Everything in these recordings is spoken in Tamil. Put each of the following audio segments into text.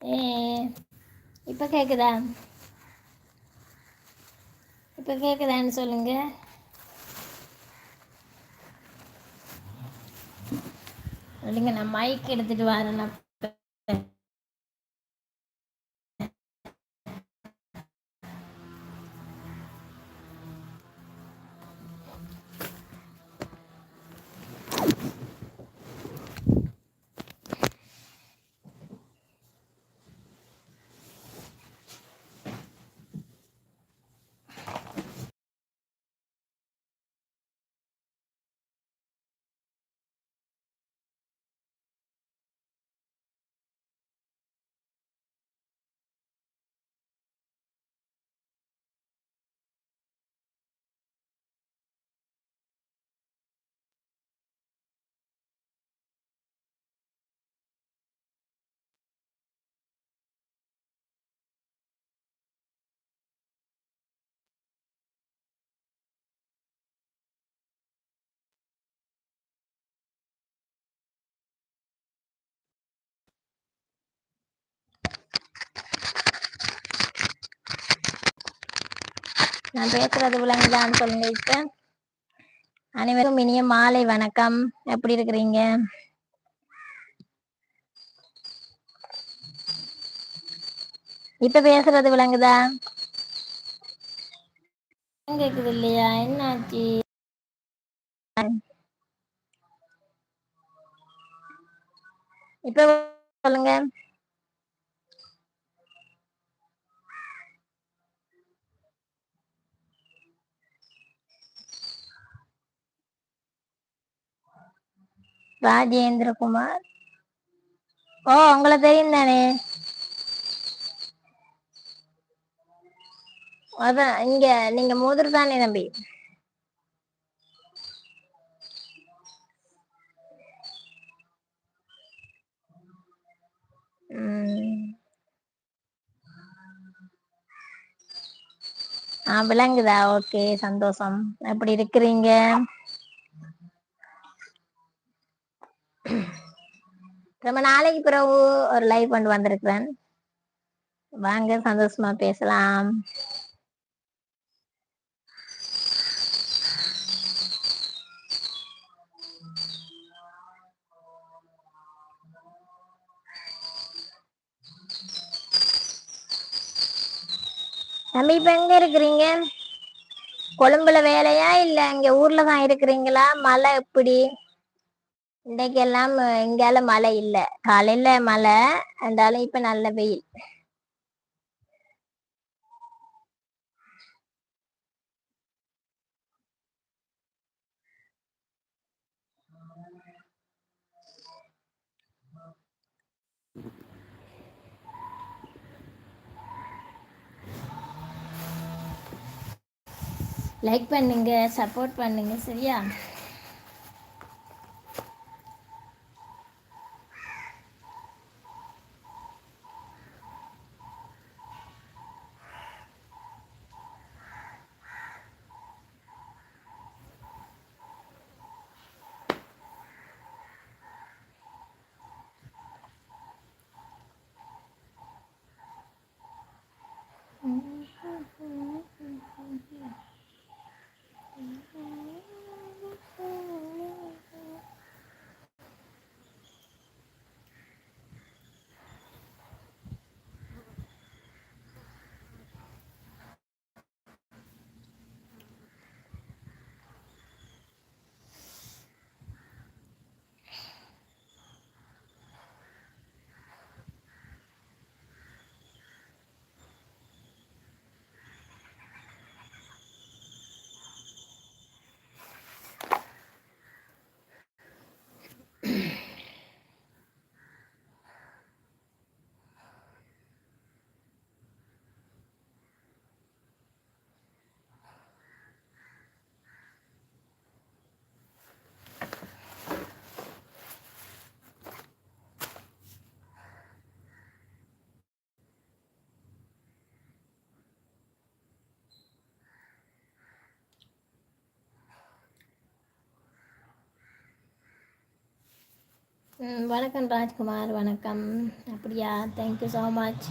ஏ இப்போ கேட்குதா இப்போ கேட்குதான்னு சொல்லுங்க. இல்லைங்க நான் மைக் எடுத்துட்டு வரேன். நான் பேசுறது விளங்குதான்னு சொல்லுங்க இப்ப. அனைவரும் இனிய மாலை வணக்கம். எப்படி இருக்கிறீங்க? இப்ப பேசுறது விளங்குதா? கேக்குது இல்லையா என்னாச்சு? இப்ப சொல்லுங்க. ராஜேந்திரகுமார் ஓ உங்களை தெரியும் தானே? அதான் இங்க நீங்க மூதர் தானே தம்பி? உம். ஆ விளங்குதா? ஓகே சந்தோஷம். எப்படி இருக்கிறீங்க? ரொம்ப நாளைக்கு பிறகு ஒரு லைவ் கொண்டு வந்திருக்கிறேன். வாங்க சந்தோஷமா பேசலாம். தம்பி இப்ப எங்க இருக்கிறீங்க? கொழும்புல வேலையா இல்ல இங்க ஊர்ல தான் இருக்கிறீங்களா? மழை எப்படி? இன்னைக்கெல்லாம் இங்கால மழை இல்ல. காலையில மழை இருந்தாலும் இப்ப நல்ல வெயில். லைக் பண்ணுங்க சப்போர்ட் பண்ணுங்க சரியா? வணக்கம் ராஜ்குமார் வணக்கம். அப்படியா? தேங்க்யூ ஸோ மச்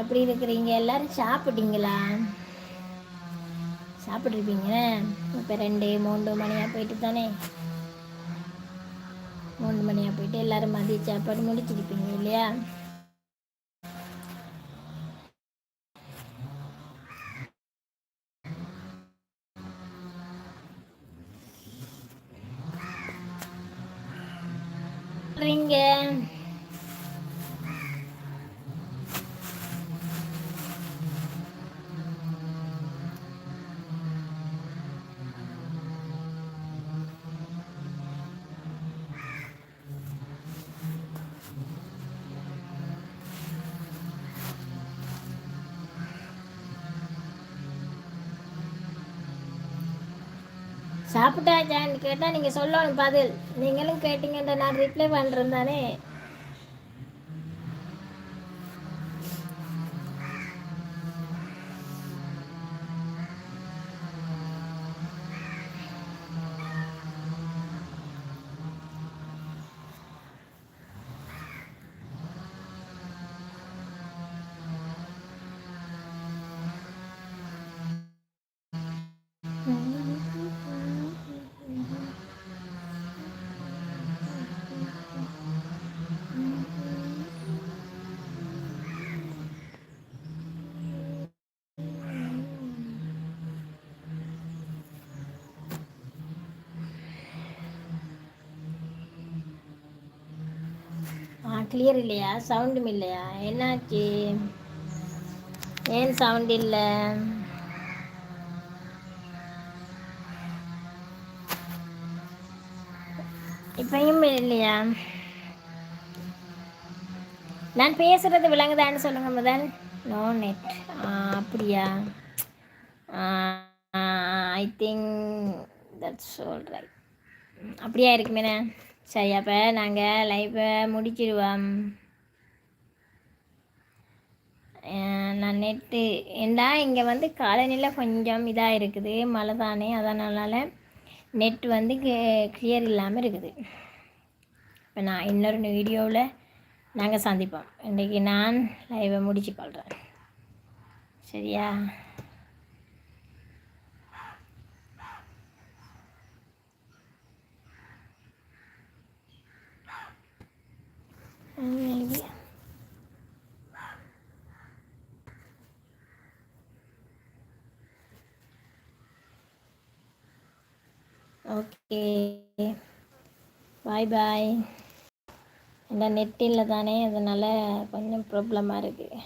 எப்படி இருக்கிறீங்க? எல்லாரும் சாப்பிட்டீங்களா? சாப்பிட்ருப்பீங்க இப்போ ரெண்டு மூன்று மணியாக போயிட்டு தானே மூணு மணியாக போயிட்டு எல்லாரும் மதிய சாப்பாடு முடிச்சிருப்பீங்க இல்லையா? சொல்றீங்க சாப்பிட்டாச்சான்னு கேட்டால் நீங்கள் சொல்லணும் பதில். நீங்களும் கேட்டீங்கன்ற நான் ரிப்ளை பண்ணுறேன் தானே ஆ கிளியர் இல்லையா? சவுண்டும் இல்லையா? என்னாச்சு? ஏன் சவுண்ட் இல்லை? இப்பயும் இல்லையா? நான் பேசுறது விளங்குதான்னு சொல்லுங்க முதல். நோ நெட் அப்படியா? I think that's all right அப்படியா இருக்குமேண்ணே சரி அப்போ நாங்கள் லைஃப்பை முடிச்சிடுவோம். நான் நெட்டு ஏண்டா இங்கே வந்து காலநிலை கொஞ்சம் இதாக இருக்குது மழை தானே அதனால நெட் வந்து கிளியர் இல்லாமல் இருக்குது. இப்போ நான் இன்னொரு வீடியோவில் நாங்கள் சந்திப்போம். இன்றைக்கி நான் லைவை முடிச்சு கொள்கிறேன் சரியா? Maybe. ஓகே பாய் பாய் இந்த நெட் இல்லை தானே அதனால் கொஞ்சம் ப்ராப்ளமாக இருக்குது